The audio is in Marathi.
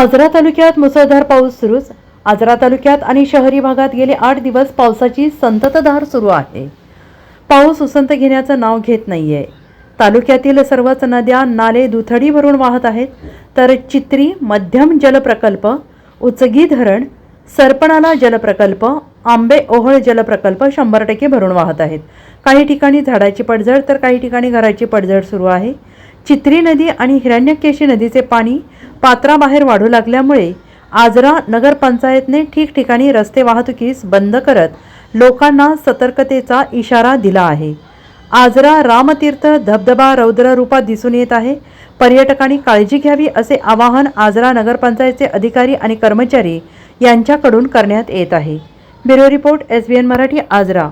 आजरा तालुक्यात मुसळधार पाऊस सुरूच. आजरा तालुक्यात आणि शहरी भागात गेले आठ दिवस पावसाची संततधार सुरू आहे. पाऊस उसंत घेण्याचं नाव घेत नाही आहे तालुक्यातील सर्वच नद्या नाले दुथडी भरून वाहत आहेत. तर चित्री मध्यम जलप्रकल्प उचगी धरण सरपणाला जलप्रकल्प आंबे ओहळ जलप्रकल्प शंभर टक्के भरून वाहत आहेत. काही ठिकाणी झाडाची पडझड तर काही ठिकाणी घराची पडझड सुरू आहे. चित्री नदी आणि हिरण्यकेशी नदीचे पाणी पात्राबाहेर वाढू लागल्यामुळे आजरा नगरपंचायतने ठिकठिकाणी रस्ते वाहतुकीस बंद करत लोकांना सतर्कतेचा इशारा दिला आहे. आजरा रामतीर्थ धबधबा रौद्र रूपात दिसून येत आहे. पर्यटकांनी काळजी घ्यावी असे आवाहन आजरा नगरपंचायतचे अधिकारी आणि कर्मचारी यांच्याकडून करण्यात येत आहे. Bureau report S B N Marathi Ajara.